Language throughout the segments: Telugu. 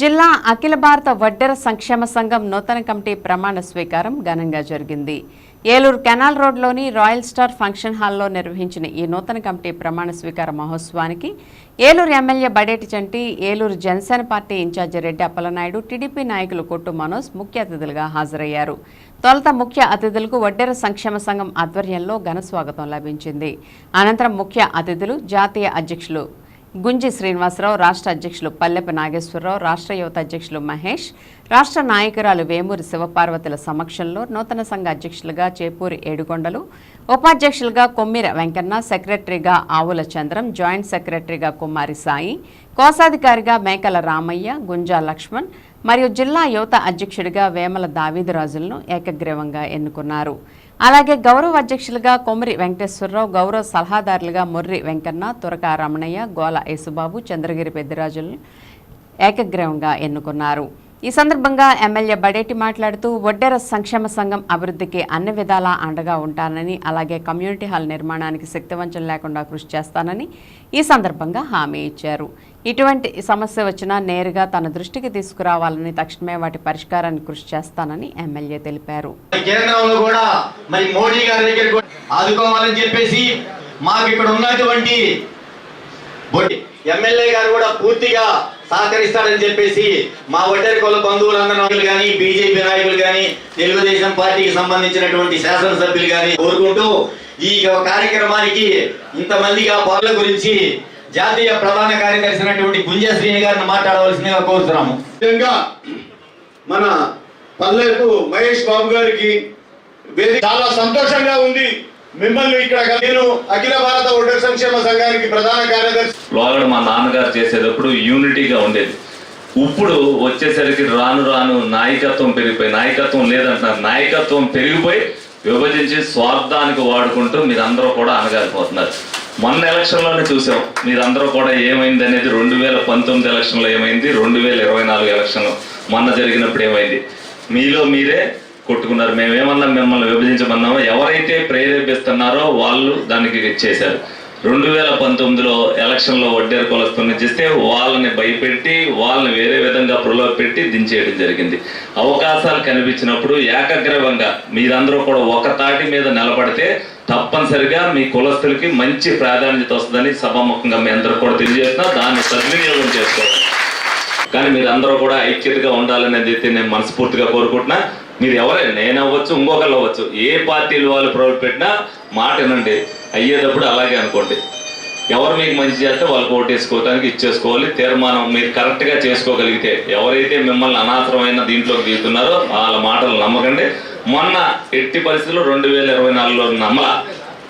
జిల్లా అఖిల భారత వడ్డెర సంక్షేమ సంఘం నూతన కమిటీ ప్రమాణ స్వీకారం ఘనంగా జరిగింది. ఏలూరు కెనాల్ రోడ్లోని రాయల్ స్టార్ ఫంక్షన్ హాల్లో నిర్వహించిన ఈ నూతన కమిటీ ప్రమాణ స్వీకార మహోత్సవానికి Eluru MLA Badeti Chanti Eluru Janasena party incharge Reddy Appalanaidu TDP నాయకులు కొట్టు మనోజ్ ముఖ్య అతిథులుగా హాజరయ్యారు. తొలుత ముఖ్య అతిథులకు వడ్డెర సంక్షేమ సంఘం ఆధ్వర్యంలో ఘన స్వాగతం లభించింది. అనంతరం ముఖ్య అతిథులు జాతీయ అధ్యక్షులు గుంజి శ్రీనివాసరావు రాష్ట్ర అధ్యక్షులు పల్లెప నాగేశ్వరరావు రాష్ట్ర యువత అధ్యక్షులు మహేష్ రాష్ట్ర నాయకురాలు వేమూరి శివపార్వతుల సమక్షంలో నూతన సంఘ అధ్యక్షులుగా చేపూరి ఏడుకొండలు ఉపాధ్యక్షులుగా కొమ్మిర వెంకన్న సెక్రటరీగా ఆవుల చంద్రం జాయింట్ సెక్రటరీగా కుమారి సాయి కోశాధికారిగా మేకల రామయ్య గుంజా లక్ష్మణ్ మరియు జిల్లా యువత అధ్యక్షుడిగా వేమల దావీదరాజులను ఏకగ్రీవంగా ఎన్నుకున్నారు. అలాగే గౌరవ అధ్యక్షులుగా కొమరి వెంకటేశ్వరరావు గౌరవ సలహాదారులుగా ముర్రి వెంకన్న తురక రమణయ్య గోల యేసుబాబు చంద్రగిరి పెద్దిరాజులను ఏకగ్రీవంగా ఎన్నుకున్నారు. ఈ సందర్భంగా ఎమ్మెల్యే బడేటి మాట్లాడుతూ వడ్డెర సంక్షేమ సంఘం అభివృద్ధికి అన్ని విధాలా అండగా ఉంటానని అలాగే కమ్యూనిటీ హాల్ నిర్మాణానికి శక్తివంచం లేకుండా కృషి చేస్తానని ఈ సందర్భంగా హామీ ఇచ్చారు. ఇటువంటి సమస్య వచ్చినా నేరుగా తన దృష్టికి తీసుకురావాలని తక్షణమే వాటి పరిష్కారానికి కృషి చేస్తానని ఎమ్మెల్యే తెలిపారు. మాకు ఇక్కడ ఉన్నటువంటి ఎమ్మెల్యే గారు కూడా పూర్తిగా సహకరిస్తాడని చెప్పేసి మా ఒడ్డరి కుల బంధువులందరూ కానీ బీజేపీ నాయకులు కానీ తెలుగుదేశం పార్టీకి సంబంధించినటువంటి శాసనసభ్యులు కానీ కోరుకుంటూ ఈ కార్యక్రమానికి ఇంతమందిగా పనుల గురించి జాతీయ ప్రధాన కార్యదర్శి అయినటువంటి గుంజశ్రీని గారిని మాట్లాడవలసిందిగా కోరుతున్నాము. విధంగా మన పల్లెకు మహేష్ బాబు గారికి చాలా సంతోషంగా ఉంది. మిమ్మల్ని ఇక్కడ నేను అఖిల భారత ఒడ్డర్ సంక్షేమ సంఘానికి ప్రధాన కార్యదర్శి లోగడ మా నాన్నగారు చేసేటప్పుడు యూనిటీగా ఉండేది. ఇప్పుడు వచ్చేసరికి రాను రాను నాయకత్వం పెరిగిపోయి నాయకత్వం లేదంటున్నారు. నాయకత్వం పెరిగిపోయి విభజించి స్వార్థానికి వాడుకుంటూ మీరందరూ కూడా అనగారిపోతున్నారు మొన్న ఎలక్షన్లోనే చూసాం. మీరందరూ కూడా ఏమైంది అనేది రెండు వేల పంతొమ్మిది ఎలక్షన్లో ఏమైంది? రెండు వేల ఇరవై నాలుగు ఎలక్షన్లో మొన్న జరిగినప్పుడు ఏమైంది? మీలో మీరే కొట్టుకున్నారు. మేమేమన్నా మిమ్మల్ని విభజించమన్నామో? ఎవరైతే ప్రేరేపిస్తున్నారో వాళ్ళు దానికి చేశారు. రెండు వేల పంతొమ్మిదిలో ఎలక్షన్లో వడ్డేరు కొలస్తున్న చేస్తే వాళ్ళని భయపెట్టి వాళ్ళని వేరే విధంగా ప్రలోభ పెట్టి దించేయడం జరిగింది. అవకాశాలు కనిపించినప్పుడు ఏకగ్రీవంగా మీరందరూ కూడా ఒక తాటి మీద నిలబడితే తప్పనిసరిగా మీ కులస్తులకి మంచి ప్రాధాన్యత వస్తుందని సభాముఖంగా మీ అందరూ కూడా తెలియజేస్తున్నా. దాన్ని సద్వినియోగం చేసుకోవాలి. కానీ మీరు అందరూ కూడా ఐక్యతగా ఉండాలనేది అయితే నేను మనస్ఫూర్తిగా కోరుకుంటున్నా. మీరు ఎవరైనా నేను అవ్వచ్చు ఇంకొకళ్ళు అవ్వచ్చు ఏ పార్టీలు వాళ్ళు ప్రవేశపెట్టినా మాట వినండి. అయ్యేటప్పుడు అలాగే అనుకోండి. ఎవరు మీకు మంచి చేస్తే వాళ్ళకి ఓటేసుకోవడానికి ఇచ్చేసుకోవాలి. తీర్మానం మీరు కరెక్ట్గా చేసుకోగలిగితే ఎవరైతే మిమ్మల్ని అనవసరమైన దీంట్లోకి దిగుతున్నారో వాళ్ళ మాటలు నమ్మకండి. మొన్న ఎట్టి పరిస్థితుల్లో రెండు వేల ఇరవై నాలుగులో నమ్మల.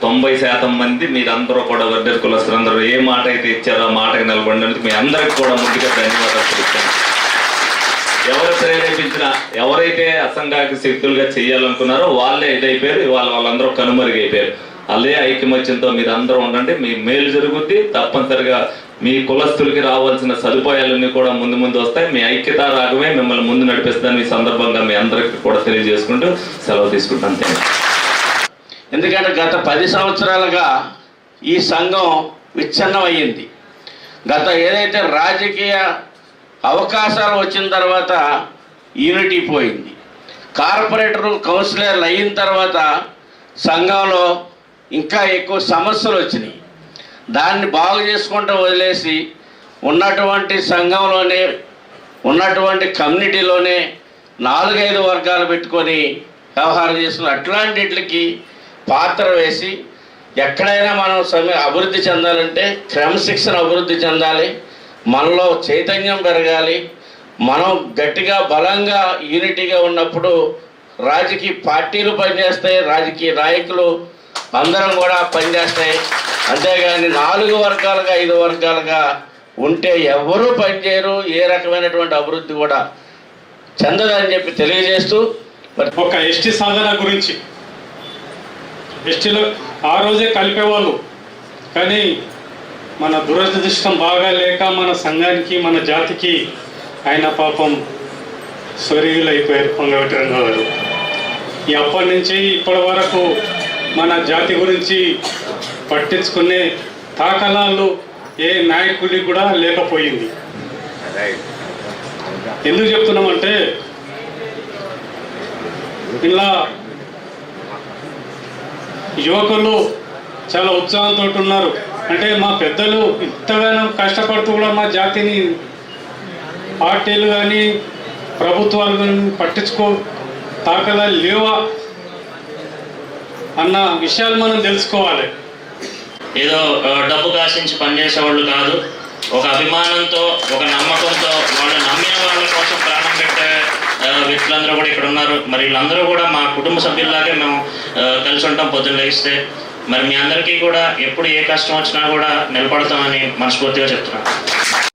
తొంభై శాతం మంది మీరందరూ కూడా వడ్డర్ కులస్తులందరూ ఏ మాట అయితే ఇచ్చారో ఆ మాటకి నిలబడినందుకు మీ అందరికి కూడా ముందుగా ధన్యవాదాలు తెలుస్తాను ఎవరు ప్రేరేపించిన ఎవరైతే అసంఘాక శక్తులుగా చేయాలనుకున్నారో వాళ్ళే ఇదైపోయారు వాళ్ళ వాళ్ళందరూ కనుమరుగైపోయారు. అదే ఐకమత్యంతో మీరు అందరూ ఉండండి మీ మేలు జరుగుద్ది తప్పనిసరిగా మీ కులస్తులకి రావాల్సిన సదుపాయాలన్నీ కూడా ముందు ముందు వస్తాయి. మీ ఐక్యత రాగమే మిమ్మల్ని ముందు నడిపిస్తుందని ఈ సందర్భంగా మీ అందరికి కూడా తెలియజేసుకుంటూ సెలవు తీసుకుంటాను. ఎందుకంటే గత పది సంవత్సరాలుగా ఈ సంఘం విచ్ఛిన్నమయ్యింది. గత ఏదైతే రాజకీయ అవకాశాలు వచ్చిన తర్వాత యూనిటీ పోయింది. కార్పొరేటర్ కౌన్సిలర్లు అయిన తర్వాత సంఘంలో ఇంకా ఎక్కువ సమస్యలు వచ్చినాయి. దాన్ని బాగు చేసుకుంటూ వదిలేసి ఉన్నటువంటి సంఘంలోనే ఉన్నటువంటి కమ్యూనిటీలోనే నాలుగైదు వర్గాలు పెట్టుకొని వ్యవహారం చేస్తున్న అట్లాంటికి పాత్ర వేసి ఎక్కడైనా మనం అభివృద్ధి చెందాలంటే క్రమశిక్షణ అభివృద్ధి చెందాలి. మనలో చైతన్యం పెరగాలి. మనం గట్టిగా బలంగా యూనిటీగా ఉన్నప్పుడు రాజకీయ పార్టీలు పనిచేస్తాయి రాజకీయ నాయకులు అందరం కూడా పనిచేస్తాయి. అంతేగాని నాలుగు వర్గాలుగా ఐదు వర్గాలుగా ఉంటే ఎవరూ పనిచేయరు ఏ రకమైనటువంటి అభివృద్ధి కూడా చెందదని చెప్పి తెలియజేస్తూ ఒక ఎస్టీ సాధన గురించి. ఎస్టీలో ఆ రోజే కలిపేవాళ్ళు. కానీ మన దురదృష్టం బాగా లేక మన సంఘానికి మన జాతికి ఆయన పాపం స్వర్గీయులు అయిపోయారు పొంగవటి రంగారు ఈ అప్పటి నుంచి ఇప్పటి వరకు మన జాతి గురించి పట్టించుకునే తాకలాలు ఏ నాయకుడికి కూడా లేకపోయింది. ఎందుకు చెప్తున్నామంటే ఇలా యువకులు చాలా ఉత్సాహంతో ఉన్నారు. అంటే మా పెద్దలు ఇంతగానో కష్టపడుతూ కూడా మా జాతిని పార్టీలు కానీ ప్రభుత్వాలు కానీ పట్టించుకో తాకలా లేవా అన్న విషయాలు మనం తెలుసుకోవాలి. ఏదో డబ్బు కాసించి పనిచేసేవాళ్ళు కాదు. ఒక అభిమానంతో ఒక నమ్మకంతో వాళ్ళు నమ్మిన వాళ్ళ కోసం ప్రాణం పెట్టే వ్యక్తులందరూ కూడా ఇక్కడ ఉన్నారు మరి వీళ్ళందరూ కూడా మా కుటుంబ సభ్యుల్లాగే మేము కలిసి ఉంటాం పొద్దున్న లేస్తే. మరి మీ అందరికీ కూడా ఎప్పుడు ఏ కష్టం వచ్చినా కూడా నిలబడతామని మనస్ఫూర్తిగా చెప్తున్నాను.